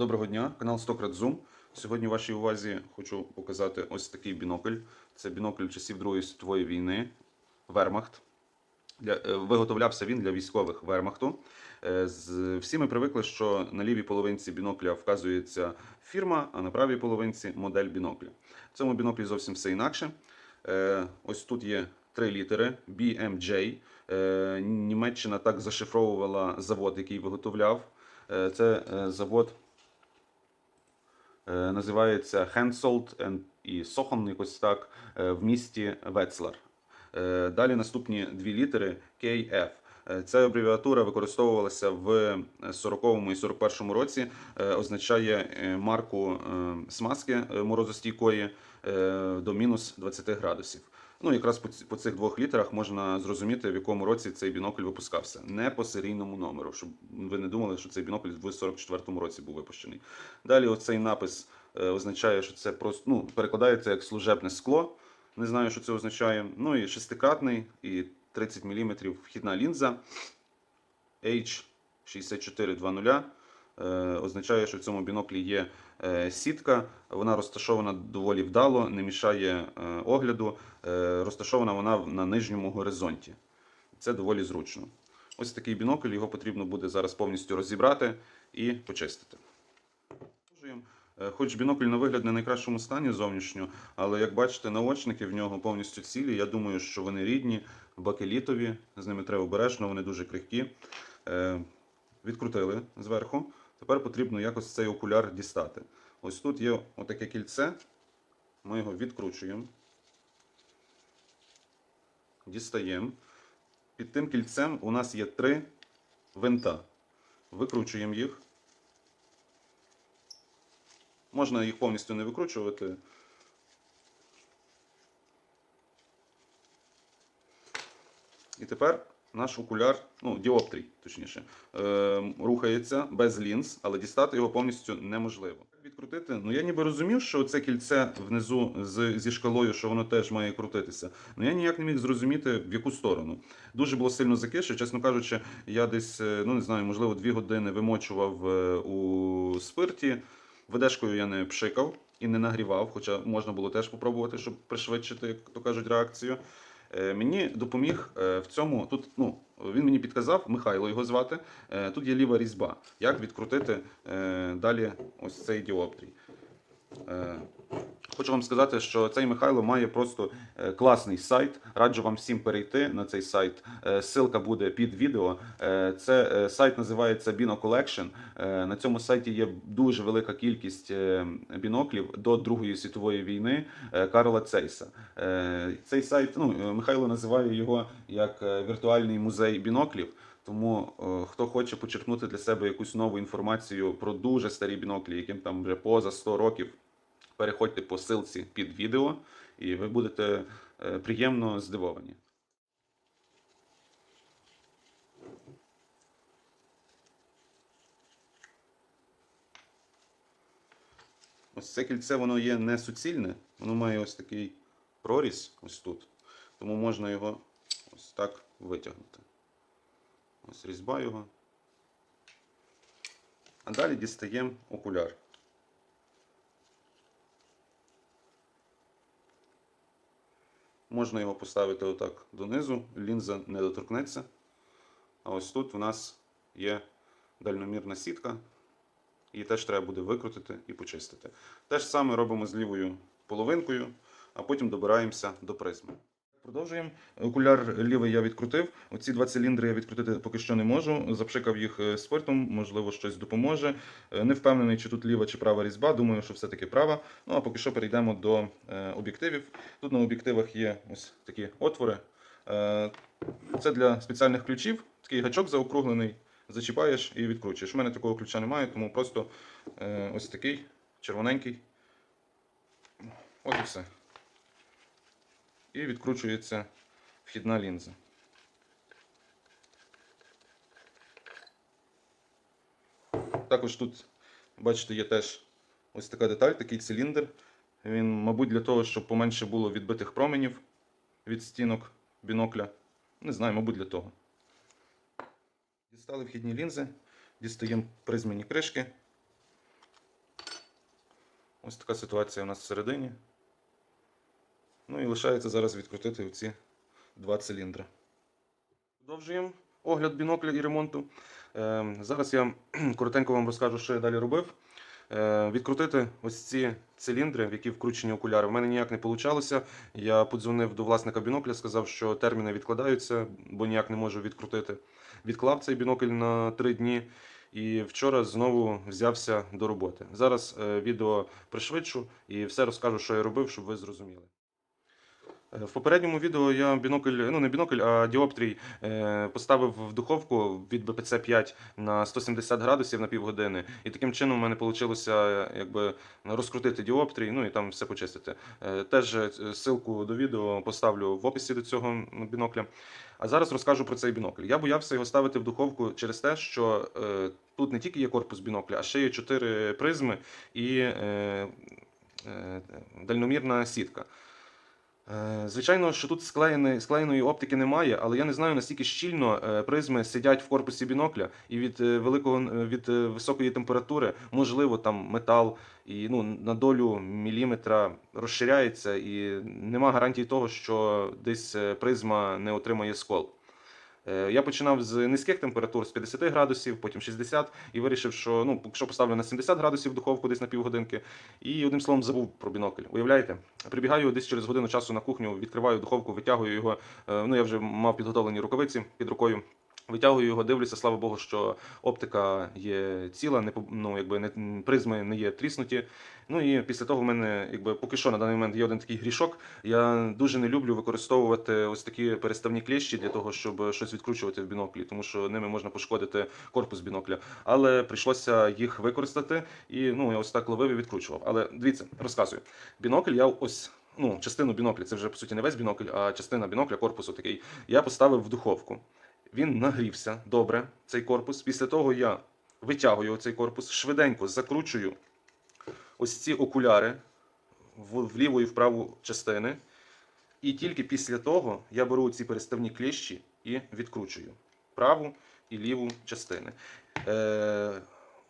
Доброго дня, канал Стократ Zoom. Сьогодні вашій увазі хочу показати ось такий бінокль. Це бінокль часів Другої світової війни Вермахт. Е, виготовлявся він для військових Вермахту. Е, Всі ми привикли, що на лівій половинці бінокля вказується фірма, а на правій половинці модель бінокля. В цьому біноклі зовсім все інакше. Е, Ось тут є три літери BMJ. Німеччина так зашифровувала завод, який виготовляв. Це завод називається Хенсолд і Сохон, якось так, е, в місті Вецлар. Е, Далі наступні дві літери KF. Е, Ця абревіатура використовувалася в 40-му і 41-му році, е, означає е, марку е, смазки е, морозостійкої е, до мінус 20 градусів. Ну, якраз по, ці- по цих двох літерах можна зрозуміти, в якому році цей бінокль випускався. Не по серійному номеру, щоб ви не думали, що цей бінокль в 44-му році був випущений. Далі оцей напис е, означає, що це просто ну, перекладається як служебне скло. Не знаю, що це означає. Ну і шестикратний, і 30 мм вхідна лінза H6420. Е, означає, що в цьому біноклі є е, сітка. Вона розташована доволі вдало, не мішає е, огляду. Розташована вона на нижньому горизонті. Це доволі зручно. Ось такий бінокль, його потрібно буде зараз повністю розібрати і почистити. Хоч бінокль на вигляд не найкращому стані зовнішньо, але як бачите, наочники в нього повністю цілі. Я думаю, що вони рідні, бакелітові, з ними треба обережно, вони дуже крихкі. Відкрутили зверху. Тепер потрібно якось цей окуляр дістати. Ось тут є отаке кільце. Ми його відкручуємо. Дістаємо. Під тим кільцем у нас є три винта. Викручуємо їх. Можна їх повністю не викручувати. І тепер наш окуляр, ну, діоптрій, точніше, е, рухається без лінз, але дістати його повністю неможливо. Відкрутити, ну я ніби розумів, що це кільце внизу з, зі шкалою, що воно теж має крутитися. Ну я ніяк не міг зрозуміти, в яку сторону. Дуже було сильно закише. Чесно кажучи, я десь, е, ну не знаю, можливо, дві години вимочував е, у спирті. Ведешкою я не пшикав і не нагрівав, хоча можна було теж попробувати, щоб пришвидшити, як то кажуть, реакцію. Е, Мені допоміг е, в цьому. Тут ну, він мені підказав, Михайло його звати. е, Тут є ліва різьба. Як відкрутити далі ось цей діоптрій. Хочу вам сказати, що цей Михайло має просто е, класний сайт. Раджу вам всім перейти на цей сайт. Е, Ссылка буде під відео. Е, Це сайт називається Bino Collection. На цьому сайті є дуже велика кількість біноклів до Другої світової війни Карла Цейса. Цей сайт, ну, Михайло називає його як віртуальний музей біноклів. Тому хто хоче почерпнути для себе якусь нову інформацію про дуже старі біноклі, яким там вже поза 100 років, переходьте по ссылці під відео, і ви будете е, приємно здивовані. Ось це кільце воно є не суцільне, воно має ось такий проріз ось тут. Тому можна його ось так витягнути. Ось різьба його. А далі дістаємо окуляр. Можна його поставити отак донизу, лінза не доторкнеться. А ось тут у нас є дальномірна сітка. Її теж треба буде викрутити і почистити. Те ж саме робимо з лівою половинкою, а потім добираємося до призми. Продовжуємо. Окуляр лівий я відкрутив. Оці два циліндри я відкрутити поки що не можу. Запшикав їх е, спиртом, можливо, щось допоможе. Е, Не впевнений, чи тут ліва чи права різьба. Думаю, що все-таки права. Ну а поки що перейдемо до е, об'єктивів. Тут на об'єктивах є ось такі отвори. Це для спеціальних ключів. Такий гачок заокруглений. Зачіпаєш і відкручуєш. У мене такого ключа немає, тому просто ось такий червоненький. От і все. І відкручується вхідна лінза. Також тут, бачите, є теж ось така деталь, такий циліндр. Він, мабуть, для того, щоб поменше було відбитих променів від стінок бінокля. Не знаю, мабуть, для того. Дістали вхідні лінзи, дістаємо призмені кришки. Ось така ситуація у нас всередині. Ну і лишається зараз відкрутити ці два циліндри. Продовжуємо огляд бінокля і ремонту. Е, зараз я коротенько вам розкажу, що я далі робив. Е, відкрутити ось ці циліндри, в які вкручені окуляри. В мене ніяк не вийшло. Я подзвонив до власника бінокля, сказав, що терміни відкладаються, бо ніяк не можу відкрутити. Відклав цей бінокль на 3 дні. І вчора знову взявся до роботи. Зараз е, відео пришвидшу і все розкажу, що я робив, щоб ви зрозуміли. Е, В попередньому відео я бінокль, ну не бінокль, а діоптрій е, поставив в духовку від BPC 5 на 170 градусів на півгодини. І таким чином в мене вийшло якби, розкрутити діоптрій, ну і там все почистити. Е, Теж ссылку до відео поставлю в описі до цього бінокля. А зараз розкажу про цей бінокль. Я боявся його ставити в духовку через те, що тут не тільки є корпус бінокля, а ще є чотири призми і дальномірна сітка. Е, Звичайно, що тут склеєної, склеєної оптики немає, але я не знаю наскільки щільно е, призми сидять в корпусі бінокля, і від е, великого від високої температури, можливо, там метал і ну на долю міліметра розширяється, і нема гарантії того, що десь призма не отримає скол. Е, Я починав з низьких температур, з 50 градусів, потім 60, і вирішив, що ну, якщо поставлю на 70 градусів духовку десь на півгодинки, і одним словом забув про бінокль. Уявляєте? Прибігаю десь через годину часу на кухню, відкриваю духовку, витягую його. е, Ну я вже мав підготовлені рукавиці під рукою. Витягую його, дивлюся, слава Богу, що оптика є ціла, не ну, якби не призми не є тріснуті. Ну і після того в мене, якби поки що на даний момент є один такий грішок. Я дуже не люблю використовувати ось такі переставні клещі для того, щоб щось відкручувати в біноклі, тому що ними можна пошкодити корпус бінокля. Але прийшлося їх використати, і ну я ось так ловив і відкручував. Але дивіться, розказую. Бінокль я ось. Ну, частину бінокля, це вже по суті не весь бінокль, а частина бінокля, корпусу такий. Я поставив в духовку. Він нагрівся добре, цей корпус. Після того я витягую цей корпус, швиденько закручую ось ці окуляри в, ліву і в праву частини. І тільки після того я беру ці переставні кліщі і відкручую праву і ліву частини. Е,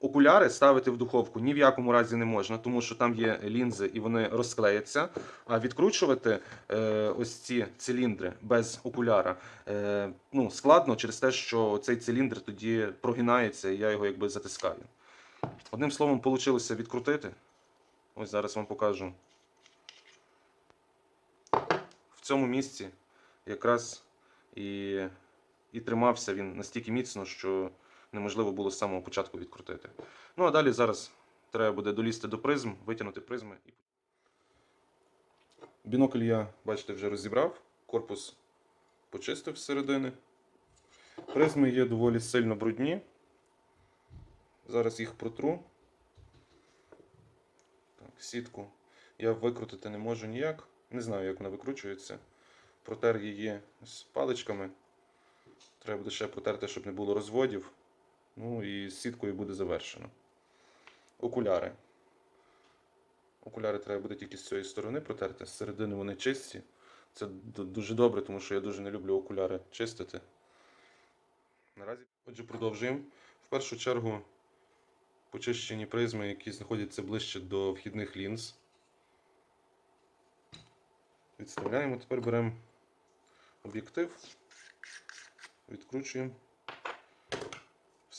окуляри ставити в духовку ні в якому разі не можна, тому що там є лінзи і вони розклеяться. А відкручувати е, ось ці циліндри без окуляра е, ну, складно через те, що цей циліндр тоді прогинається і я його якби затискаю. Одним словом, вийшло відкрутити. Ось зараз вам покажу. В цьому місці якраз і, і тримався він настільки міцно, що неможливо було з самого початку відкрутити. Ну а далі зараз треба буде долізти до призм, витягнути призми. і- Бінокль я, бачите, вже розібрав, корпус почистив зсередини. Призми є доволі сильно брудні. Зараз їх протру. Так, сітку я викрутити не можу ніяк. Не знаю, як вона викручується. Протер її з паличками. Треба буде ще протерти, щоб не було розводів. Ну і з сіткою буде завершено. Окуляри. Окуляри треба буде тільки з цієї сторони протерти. З середини вони чисті. Це дуже добре, тому що я дуже не люблю окуляри чистити. Наразі, отже, продовжуємо. В першу чергу почищені призми, які знаходяться ближче до вхідних лінз. Відставляємо. Тепер беремо об'єктив, відкручуємо,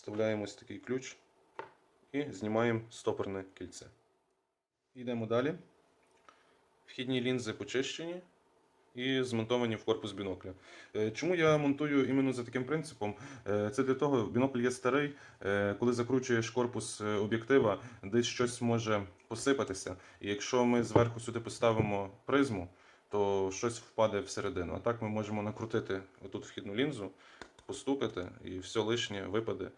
вставляємо ось такий ключ і знімаємо стопорне кільце. Йдемо далі. Вхідні лінзи почищені і змонтовані в корпус бінокля. Е, Чому я монтую іменно за таким принципом? Е, Це для того, бінокль є старий. е, Коли закручуєш корпус об'єктива, десь щось може посипатися. І якщо ми зверху сюди поставимо призму, то щось впаде всередину. А так ми можемо накрутити отут вхідну лінзу, постукати, і все лишнє випаде.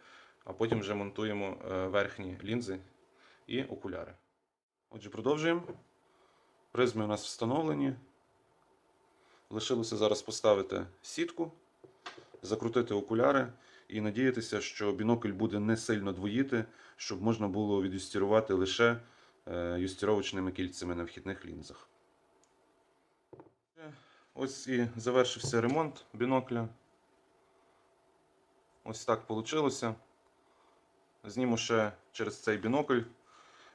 А потім вже монтуємо е, верхні лінзи і окуляри. Отже, продовжуємо. Призми у нас встановлені. Лишилося зараз поставити сітку, закрутити окуляри і надіятися, що бінокль буде не сильно двоїти, щоб можна було відюстірувати лише е, юстіровочними кільцями на вхідних лінзах. Ось і завершився ремонт бінокля. Ось так вийшло. Зніму ще через цей бінокль.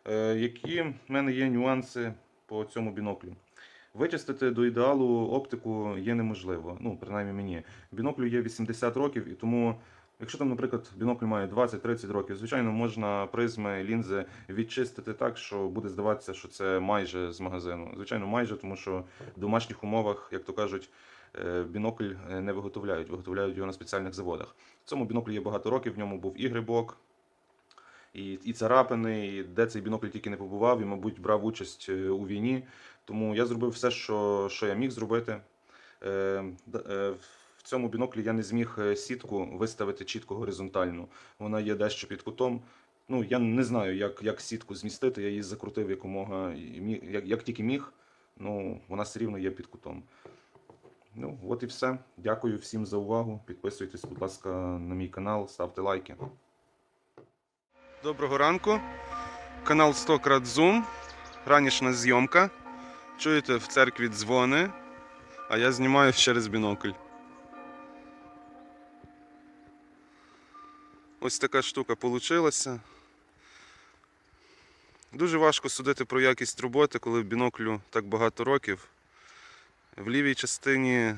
Е, Які в мене є нюанси по цьому біноклю? Вичистити до ідеалу оптику є неможливо. Ну, принаймні мені. Біноклю є 80 років, і тому, якщо там, наприклад, бінокль має 20-30 років, звичайно, можна призми, лінзи відчистити так, що буде здаватися, що це майже з магазину. Звичайно, майже, тому що в домашніх умовах, як то кажуть, е, бінокль е, не виготовляють, виготовляють його на спеціальних заводах. В цьому біноклі є багато років, в ньому був і грибок, і, і царапини, і де цей бінокль тільки не побував, і, мабуть, брав участь е, у війні. Тому я зробив все, що, що я міг зробити. Е, е, в цьому біноклі я не зміг е, сітку виставити чітко горизонтально. Вона є дещо під кутом. Ну, я не знаю, як, як сітку змістити. Я її закрутив якомога, як, як тільки міг. Ну, вона все рівно є під кутом. Ну, от і все. Дякую всім за увагу. Підписуйтесь, будь ласка, на мій канал, ставте лайки. Доброго ранку. Канал 100 крат Zoom. Ранішня зйомка. Чуєте, в церкві дзвони, а я знімаю через бінокль. Ось така штука получилася. Дуже важко судити про якість роботи, коли в біноклю так багато років. В лівій частині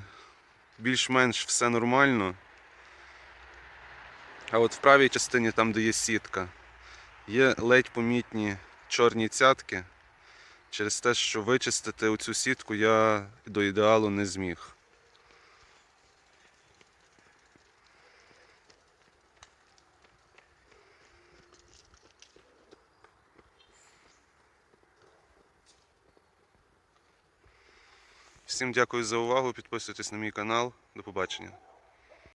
більш-менш все нормально. А от в правій частині, там, де є сітка, є ледь помітні чорні цятки. Через те, що вичистити оцю сітку я до ідеалу не зміг. Всім дякую за увагу. Підписуйтесь на мій канал. До побачення.